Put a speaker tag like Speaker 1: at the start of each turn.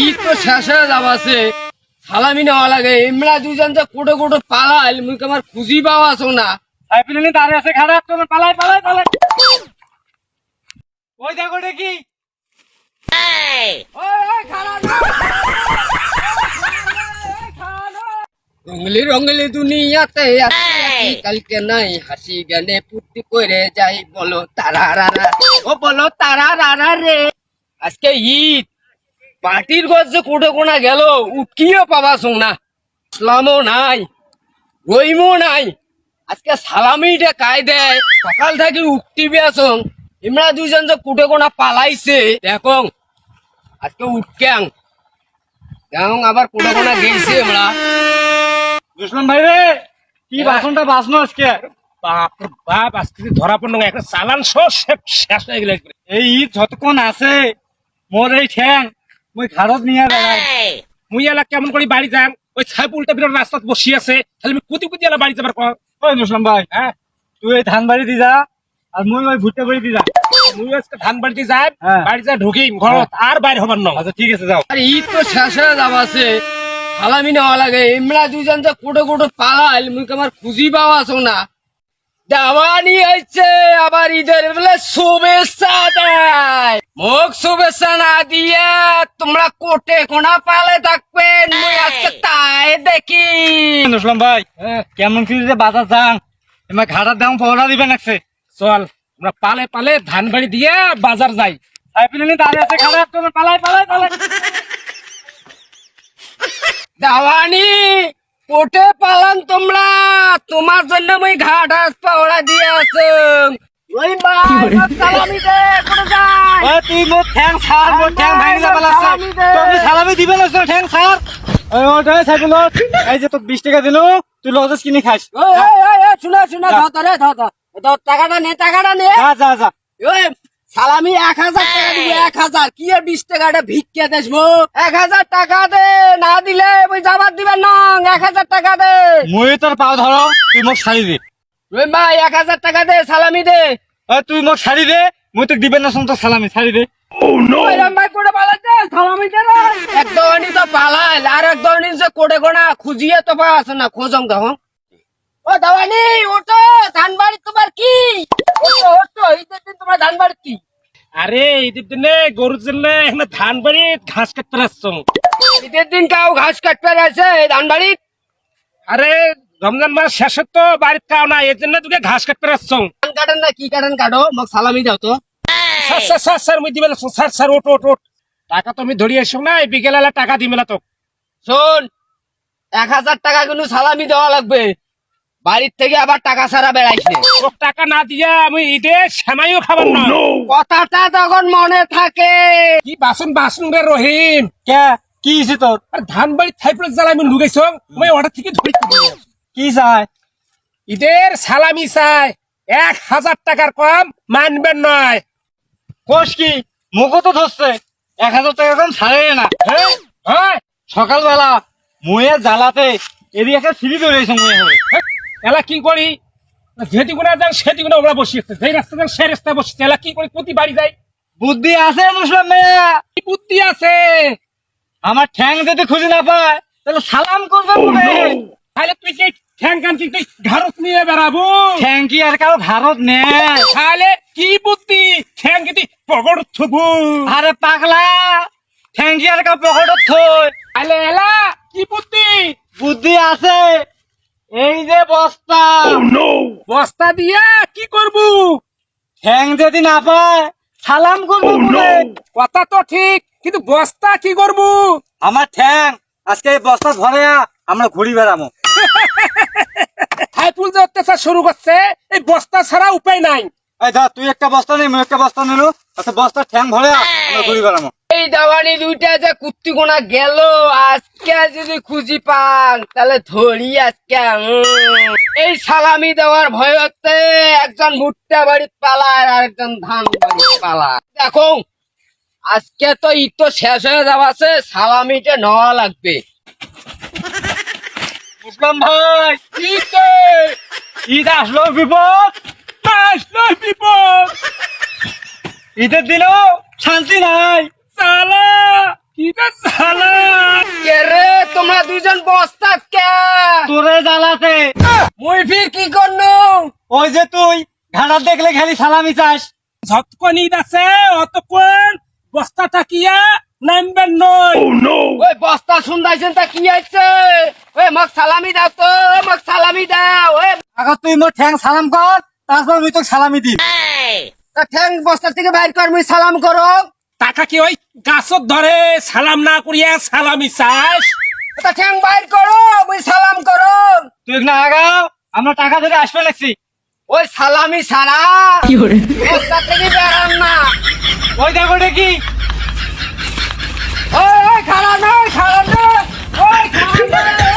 Speaker 1: ঈদ তো শেষ হয়ে যাবাছে সালামি নেওয়া লাগে। এমরা দুজন যে কোটো মুই আমার খুঁজি পাওয়া আছো না।
Speaker 2: সাইকেল দাঁড়িয়ে আছে খারাপ তোমার পালাই পালাই পালাই। ওই দেখো দেখি।
Speaker 1: রঙলি রঙলি দুনিয়াতে কালকে নাই হাসি গানে পুটি করে যাই বলো তারা রারা ও বলো তারা রারা রে। আজকে ঈদ। পার্টির গজ যে কোটো কোনা গেল উটকিও পাবা না ইসলামও নাই রইমও নাই। আজকে সালামিটা কাই দেয় সকাল থেকে উঠতিবি আসং ইমরা দুজন যে কুটে কোনা পালাইছে দেখো। আজকে উঠক্যাং দেখো আবার কুটে কোনা গেছে আমরা
Speaker 2: দুশ্মন ভাই রে কি বাসনটা বাসনো আজকে?
Speaker 3: বাপ বাপ আজকে ধরা পড়ল একটা চালান সহ শেষ শেষ হয়ে গেল
Speaker 2: এই যতক্ষণ আছে মোর এই ঠ্যাং। মুই ঘাড়ত নিয়া বেড়াই।
Speaker 3: মুই এলা কেমন করে বাড়ি যান ওই ছাইপুলটা বিরাট রাস্তাত বসি আছে। তাহলে আমি কুতি কুতি এলা বাড়ি যাবার কর
Speaker 2: ওই মুসলাম ভাই
Speaker 3: হ্যাঁ
Speaker 2: তুই এই ধান বাড়ি দি যা আর মুই ওই ভুট্টা বাড়ি দি যা
Speaker 3: মুই আজকে ধান বাড়িতে যাই। বাড়ি যা ঢুকি ঘরত আর বাইরে হবার ন।
Speaker 2: আচ্ছা ঠিক আছে যাও।
Speaker 1: আর ঈদ তো শেষ হয়ে যাবাছে সালামি নেওয়া লাগে। ইমরা দুজন যে কোটো কোটো পালাল মুই আমার খুঁজি পাওয়া আছো না। দেওয়ানি হয়েছে আবার ঈদের বেলা শুভেচ্ছা দেয় মুখ শুভেচ্ছা না দিয়ে তোমরা কোটে কোনা পালে থাকবেন মুই আজকে তাই দেখি।
Speaker 2: মুসলাম ভাই
Speaker 3: হ্যাঁ।
Speaker 2: কেমন কি যে বাজার যান এমা ঘাড়ার দাম পহরা দিবেন আছে
Speaker 3: চল আমরা পালে পালে ধান বাড়ি দিয়ে বাজার যাই।
Speaker 2: সাইকেল দাঁড়িয়ে আছে খারাপ তোমার পালাই পালাই পালাই।
Speaker 1: দেওয়ানি কোটে পালান তোমরা। তোমার জন্য মুই ঘাট হাত পাওড়া দিয়ে আছো ওই মা সালামি দে কোটে যায়
Speaker 2: ওই তুই মোর ঠ্যাং ছাড় মোর ঠ্যাং ভাঙি যাবে লাগছে
Speaker 1: সালামি দে।
Speaker 2: তুমি সালামি দিবে না ঠ্যাং ছাড়? ওই ওটা সাইকেল এই যে টাকা দিলো তুই লজেস কিনে খাস।
Speaker 1: ওই ওই ওই ওই শুনো শুনো ধর ধর রে ধর ধর। ধর টাকাটা নে টাকাটা নে।
Speaker 2: যা যা যা।
Speaker 1: ওই সালামি এক হাজার টাকা দিব এক হাজার। কি বিশ টাকাটা ভিক্ষে দেবো এক হাজার টাকা দে না দিলে ওই যাবার দিবেন না এক হাজার টাকা দে।
Speaker 2: মুই তোর পাও ধরো তুই মোক শাড়ি দে।
Speaker 1: ওই মা এক হাজার টাকা দে সালামি দে।
Speaker 2: তুই মোক শাড়ি দে মুই তোকে দিবেন না তোর সালামি শাড়ি দে।
Speaker 1: তো? কোনা খুঁজিয়ে তো পাওয়া আছে না খোঁজম তখন ও দাওয়ানি ওটো ধান বাড়ি তোমার কি? ওটো ওটো ঈদের দিন তোমার ধান বাড়ি কি?
Speaker 3: আরে ঈদের দিনে গরুর জন্য এখানে ধান বাড়ি ঘাস কাটতে আসছো।
Speaker 1: ঈদের দিন কাউ ঘাস কাটতে আছে ধান বাড়ি
Speaker 3: আরে রমজান মাস শেষে তো বাড়িতে খাও না এর জন্য তোকে ঘাস কাটতে আসছো।
Speaker 1: ধান কাটেন না কি কাটেন কাটো? মোক সালামি দাও তো।
Speaker 3: স্যার স্যার স্যার স্যার মুই দিবে না স্যার স্যার ওট ওট ওট টাকা তো আমি ধরিয়ে এসো না এই বিকেলে টাকা দিবে না তো
Speaker 1: শোন এক হাজার টাকা কিন্তু সালামি দেওয়া লাগবে। বাড়ির থেকে আবার টাকা ছাড়া বেড়াইস নে।
Speaker 3: টাকা না দিয়ে আমি ঈদে সেমাইও খাবার না।
Speaker 1: কথাটা তখন মনে থাকে।
Speaker 3: কি বাসন বাসন রে রহিম?
Speaker 2: কে? কি হয়েছে তোর?
Speaker 3: আর ধান বাড়ি থাইপুরে জ্বালা আমি লুগাইছ মই অর্ডার থেকে ধরি
Speaker 2: কি চাই?
Speaker 3: ঈদের সালামি চাই। এক হাজার টাকার কম মানবেন নয়।
Speaker 2: কোষ কি? মুখও তো ধরছে। এক হাজার টাকা কম ছাড়ে না।
Speaker 3: হ্যাঁ?
Speaker 2: সকালবেলা মুয়ে জ্বালাতে এদিকে একটা সিঁড়ি ধরেছে মুয়ে হয়ে
Speaker 3: এলা কি করি? যেটি গুণা যান সেটি গুণা ওরা বসিয়েছে যেই রাস্তা যান সেই রাস্তায় বসছে এলা কি করি? প্রতি বাড়ি যাই।
Speaker 2: বুদ্ধি আছে মুসলাম মেয়া?
Speaker 3: বুদ্ধি আছে?
Speaker 2: আমার ঠ্যাং যদি খুঁজে না পায় তাহলে সালাম করবে মনে
Speaker 3: তাহলে তুই কি ঠ্যাং কান কি তুই ঘাড়ত নিয়ে বেড়াবো।
Speaker 2: ঠ্যাং কি আর কারও ঘাড়ত নেয়
Speaker 3: তাহলে কি বুদ্ধি? ঠ্যাং কি তুই পকড় থবু
Speaker 2: আরে পাগলা। ঠ্যাং কি আর কারও পকেটত থই
Speaker 3: তাহলে এলা কি বুদ্ধি?
Speaker 2: বুদ্ধি আছে। এই যে বস্তা।
Speaker 3: বস্তা দিয়া কি করবু?
Speaker 2: ঠ্যাং যদি না পায় সালাম করব
Speaker 3: কথা তো ঠিক কিন্তু বস্তা কি করবু?
Speaker 2: আমার ঠ্যাং আজকে এই বস্তা ধরে আমরা ঘুরি বেড়ামো
Speaker 3: হাইপুল যে অত্যাচার শুরু করছে এই বস্তা ছাড়া উপায় নাই।
Speaker 2: এই ধর তুই একটা বস্তা নে একটা বস্তা নিলু। আচ্ছা বস্তা ঠ্যাং ভরে আমরা ঘুরি বেড়ামো।
Speaker 1: এই দাওয়ানি দুইটা যে কুত্তি গোনা গেল আজকে যদি খুঁজি পান তাহলে ধরি আজকে এই সালামি দেওয়ার ভয় হচ্ছে একজন ভুট্টা বাড়ি পালায় আর একজন ধান বাড়ি পালায়। দেখো আজকে তো ঈদ তো শেষ হয়ে যাওয়াছে সালামিটা নেওয়া লাগবে।
Speaker 2: ইসলাম ভাই
Speaker 3: ঈদে
Speaker 2: ঈদ আসলো বিপদ
Speaker 3: আসলো বিপদ।
Speaker 2: ঈদের দিনও শান্তি নাই।
Speaker 3: সালা কি রে শালা
Speaker 1: কে রে তোমরা দুজন বস্তা কে
Speaker 2: তোরে জ্বালাতে।
Speaker 1: মুই ফির কি করনু?
Speaker 2: ওই যে তুই ঘাড়া দেখলে খালি সালামি চাস।
Speaker 3: যতক্ষণ ঈদ আছে অতক্ষণ বস্তা থাকিয়া নামবেন নয়।
Speaker 1: ওই বস্তা শুনদাইছেন তা কি আইছে? ওই মক সালামি দাও তো ওই মক সালামি দাও ওই
Speaker 2: আগত তুই মোর ঠ্যাং সালাম কর তারপর মুই তোকে সালামি দিম।
Speaker 1: তা ঠ্যাং বস্তা থেকে বাইর কর মুই সালাম করো
Speaker 3: টাকা কি ওই গাছত ধরে সালাম না করিয়া সালামি চাস
Speaker 1: তা ঠ্যাং বাইর করো মুই সালাম করো
Speaker 2: তুই না আগাও আমরা টাকা ধরে আসবে লাগছি।
Speaker 1: ওই সালামি সারা বস্তা থেকে বেরান না।
Speaker 2: ওই দেখো দেখি।
Speaker 1: ওই নয় খারাপ নয়